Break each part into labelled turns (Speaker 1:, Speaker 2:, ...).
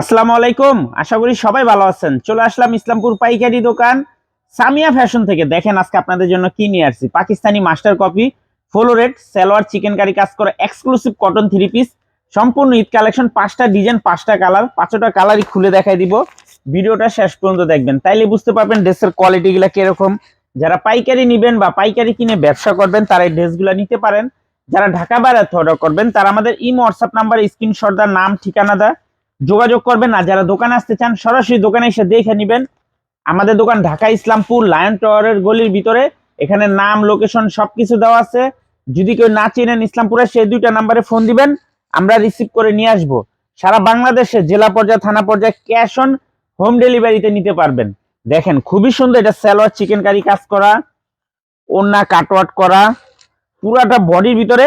Speaker 1: আসসালামু আলাইকুম। আশা করি সবাই ভালো আছেন। চলে আসলাম ইসলামপুর পাইকারি দোকান সামিয়া ফ্যাশন থেকে। দেখেন আজকে আপনাদের জন্য কি নিয়ে আসছি। Pakistani master copy floret salwar, chikankari কাজ করে এক্সক্লুসিভ কটন থ্রি পিস সম্পূর্ণ ঈদ কালেকশন, পাঁচটা ডিজাইন পাঁচটা কালার পাঁচটা কালারই খুলে দেখাই দিব। ভিডিওটা শেষ পর্যন্ত দেখবেন। তাইলে বুঝতে পারবেন ড্রেসের কোয়ালিটিগুলো কীরকম। যারা পাইকারি নেবেন বা পাইকারি কিনে ব্যবসা করবেন, তারা এই ড্রেসগুলো নিতে পারেন। যারা ঢাকা বাইরে অর্ডার করবেন, তারা আমাদের ইমো হোয়াটসঅ্যাপ নাম্বার স্ক্রিনশট দা নাম, ঠিকানা দা যোগাযোগ করবেন আর যারা দোকানে আসতে চান, সরাসরি দোকানে এসে দেখে নেবেন। আমাদের দোকান ঢাকা ইসলামপুর, লায়ন টাওয়ারের গলির ভিতরে। এখানে নাম, লোকেশন সবকিছু দেওয়া আছে। যদি কেউ না চেনেন ইসলামপুরে, সেই দুইটা নাম্বারে ফোন দিবেন। আমরা রিসিভ করে নিয়ে আসব। সারা বাংলাদেশে জেলা পর্যায়ে, থানা পর্যায়ে ক্যাশ অন হোম ডেলিভারিতে নিতে পারবেন। দেখেন, খুবই সুন্দর এটা স্যালোয়ার, চিকেন কারি কাজ করা ওন্না কাটওয়াট করা, পুরাটা বডির ভিতরে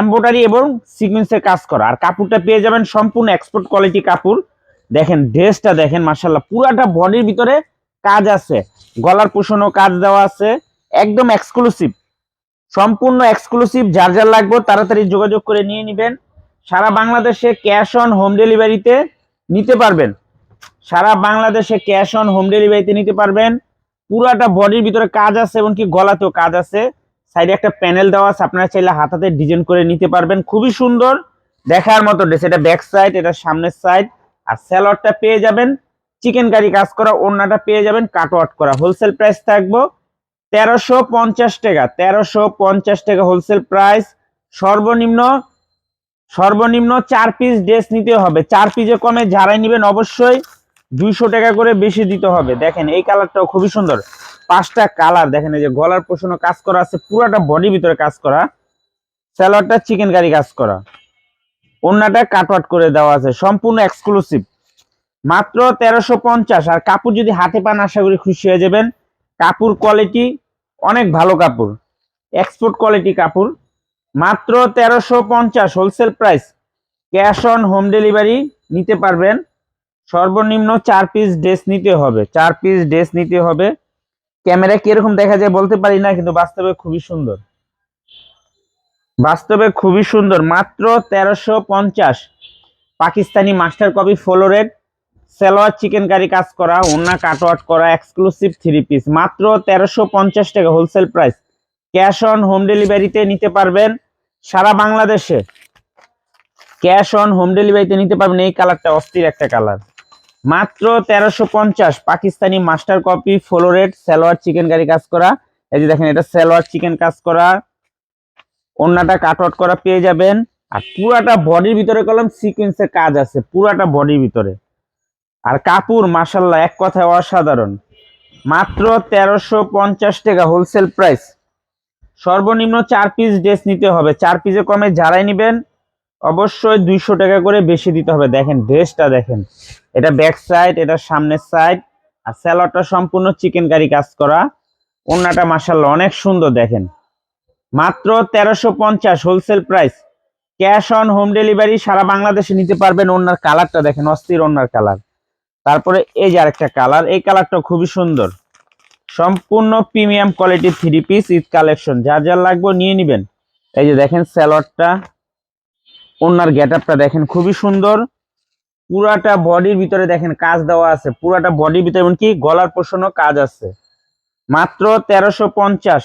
Speaker 1: এমব্রয়ডারি এবং সিকুয়েন্সের কাজ করা। আর কাপড়টা পেয়ে যাবেন সম্পূর্ণ এক্সপোর্ট কোয়ালিটি কাপড়। দেখেন ড্রেসটা দেখেন মার্শাল্লাহ পুরাটা বডির ভিতরে কাজ আছে। গলার পোষণও কাজ দেওয়া আছে। একদম এক্সক্লুসিভ সম্পূর্ণ এক্সক্লুসিভ যার যার লাগবে তাড়াতাড়ি যোগাযোগ করে নিয়ে নেবেন। সারা বাংলাদেশে ক্যাশ অন হোম ডেলিভারিতে নিতে পারবেন। সারা বাংলাদেশে ক্যাশ অন হোম ডেলিভারিতে নিতে পারবেন। পুরাটা বডির ভিতরে কাজ আছে এবং কি গলাতেও কাজ আছে। সাইডে একটা প্যানেল দেওয়া আছে, আপনারা চাইলে হাতাতে ডিজাইন করে নিতে পারবেন। খুবই সুন্দর, দেখার মতো ড্রেস এটা ব্যাক সাইড এটা সামনের সাইড আর স্যালোয়ারটা পেয়ে যাবেন চিকেন কারি কাজ করা, ওড়নাটা পেয়ে যাবেন কাটওয়াট করা। হোলসেল প্রাইস থাকব তেরোশো পঞ্চাশ টাকা, তেরোশো পঞ্চাশ টাকা হোলসেল প্রাইস সর্বনিম্ন সর্বনিম্ন চার পিস ড্রেস নিতে হবে। চার পিসে কমে যারাই নেবেন অবশ্যই দুইশো টাকা করে বেশি দিতে হবে। দেখেন, এই কালারটাও খুবই সুন্দর। পাঁচটা কালার দেখেন, এই যে গলার পোষণও কাজ করা আছে, পুরাটা বডি ভিতরে কাজ করা। স্যালোয়ারটা চিকেন কারি কাজ করা। অন্যটা কাটওয়াট করে দেওয়া আছে, সম্পূর্ণ এক্সক্লুসিভ মাত্র তেরোশো পঞ্চাশ, আর কাপড় যদি হাতে পান, আশা করি খুশি হয়ে যাবেন। কাপড় কোয়ালিটি অনেক ভালো কাপড়। এক্সপোর্ট কোয়ালিটি কাপড়। মাত্র তেরোশো পঞ্চাশ wholesale price cash on home delivery নিতে পারবেন। সর্বনিম্ন চার পিস ড্রেস নিতে হবে, চার পিস ড্রেস নিতে হবে। ক্যামেরা কীরকম দেখা যায় বলতে পারি না, কিন্তু বাস্তবে খুবই সুন্দর। বাস্তবে খুবই সুন্দর। মাত্র তেরোশো পঞ্চাশ Pakistani master copy floret salwar chikankari কাজ করা ওন্না কাটওয়াট করা এক্সক্লুসিভ থ্রি পিস মাত্র তেরোশো পঞ্চাশ টাকা wholesale price cash on home ডেলিভারিতে নিতে পারবেন সারা বাংলাদেশে। ক্যাশ অন হোম ডেলিভারিতে নিতে পারবেন। এই কালারটা অস্থির একটা কালার মাত্র তেরোশো পঞ্চাশ Pakistani master copy, floret, salwar chikankari কাজ করা। এই যে দেখেন, এটা সালোয়ার চিকেন কাজ করা। অন্যটা কাট আউট করা পেয়ে যাবেন। আর পুরাটা বডির ভিতরে কলম সিকুয়েন্সের কাজ আছে, পুরাটা বডির ভিতরে। আর কাপড় মাসাল্লাহ এক কথায় অসাধারণ। মাত্র তেরোশো পঞ্চাশ টাকা হোলসেল প্রাইস সর্বনিম্ন চার পিস ড্রেস নিতে হবে। চার পিসে কমে যারাই নেবেন। অবশ্যই দুইশো টাকা করে বেশি দিতে হবে। দেখেন ড্রেসটা দেখেন। এটা ব্যাক সাইড এটা সামনের সাইড আর স্যালাডটা সম্পূর্ণ চিকেন কারি কাজ করা। ওন্নাটা মাসাল্লাহ অনেক সুন্দর, দেখেন। মাত্র তেরোশো পঞ্চাশ wholesale price cash on home delivery সারা বাংলাদেশে নিতে পারবেন ওনার কালারটা দেখেন, অস্থির ওনার কালার তারপরে এই যে আরেকটা কালার এই কালারটা খুবই সুন্দর। সম্পূর্ণ প্রিমিয়াম কোয়ালিটির থ্রি পিস ঈদ কালেকশন যার যার লাগবে নিয়ে নেবেন। এই যে দেখেন স্যালোয়ারটা ওনার গেট আপটা দেখেন, খুবই সুন্দর। পুরাটা বডির ভিতরে দেখেন, কাজ দেওয়া আছে। পুরাটা বডির ভিতরে, এমনকি গলার পোষণও কাজ আছে। মাত্র তেরোশো পঞ্চাশ।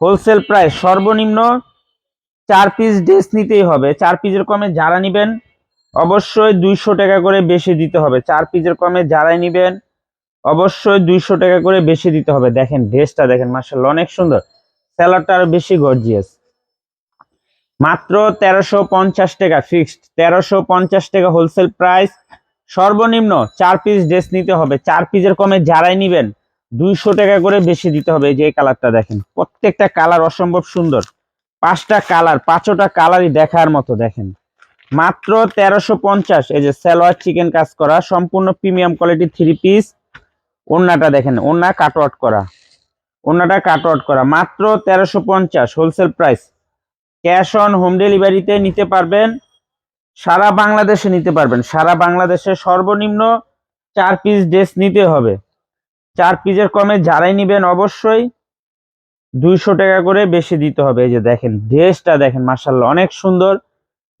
Speaker 1: হোলসেল প্রাইস সর্বনিম্ন চার পিস ড্রেস নিতেই হবে। চার পিসের কমে যারা নিবেন, অবশ্যই দুইশো টাকা করে বেশি দিতে হবে। চার পিসের কমে যারাই নিবেন, অবশ্যই দুইশো টাকা করে বেশি দিতে হবে। দেখেন, ড্রেসটা দেখেন মার্শাল অনেক সুন্দর। স্যালাডটা আরও বেশি গর্জিয়াস। মাত্র তেরোশো পঞ্চাশ টাকা ফিক্সড তেরোশো পঞ্চাশ টাকা হোলসেল প্রাইস সর্বনিম্ন চার পিস ড্রেস নিতে হবে। চার পিসের কমে যারাই নিবেন, দুইশো টাকা করে বেশি দিতে হবে। যে কালারটা দেখেন, প্রত্যেকটা কালার অসম্ভব সুন্দর। পাঁচটা কালার পাঁচটা কালারই দেখার মতো দেখেন। মাত্র তেরোশো পঞ্চাশ, এই যে সালোয়ার চিকেন কাজ করা, সম্পূর্ণ প্রিমিয়াম কোয়ালিটি থ্রি পিস ওন্নাটা দেখেন ওন্না কাট আউট করা। ওন্নাটা কাট আউট করা। মাত্র তেরোশো পঞ্চাশ wholesale price cash on home ডেলিভারিতে নিতে পারবেন, সারা বাংলাদেশে নিতে পারবেন। সারা বাংলাদেশে সর্বনিম্ন চার পিস ড্রেস নিতে হবে। চার পিসের কমে যারাই নিবেন অবশ্যই দুইশো টাকা করে বেশি দিতে হবে। এই যে দেখেন, ড্রেসটা দেখেন মার্শাল্লাহ অনেক সুন্দর।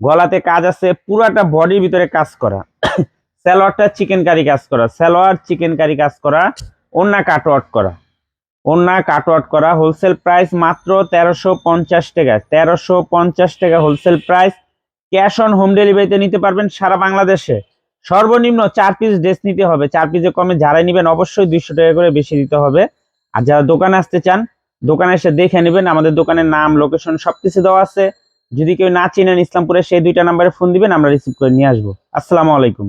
Speaker 1: গলাতে কাজ আছে, পুরাটা বডির ভিতরে কাজ করা। স্যালোয়ারটা চিকেন কারি কাজ করা স্যালোয়ার চিকেন কারি কাজ করা ওন্না কাটওয়ার্ট করা। ওন্না কাটওয়ার্ট করা হোলসেল প্রাইস মাত্র তেরোশো পঞ্চাশ টাকা। তেরোশো পঞ্চাশ টাকা wholesale price cash on home ডেলিভারিতে নিতে পারবেন সারা বাংলাদেশে। সর্বনিম্ন চার পিস ড্রেস নিতে হবে। চার পিসে কমে যারাই নেবেন অবশ্যই দুইশো টাকা করে বেশি দিতে হবে। আর যারা দোকানে আসতে চান, দোকানে এসে দেখে নেবেন। আমাদের দোকানের নাম লোকেশন সবকিছু দেওয়া আছে। যদি কেউ না চিনেন ইসলামপুরে, সেই দুইটা নাম্বারে ফোন দিবেন, আমরা রিসিভ করে নিয়ে আসব। আসসালামু আলাইকুম।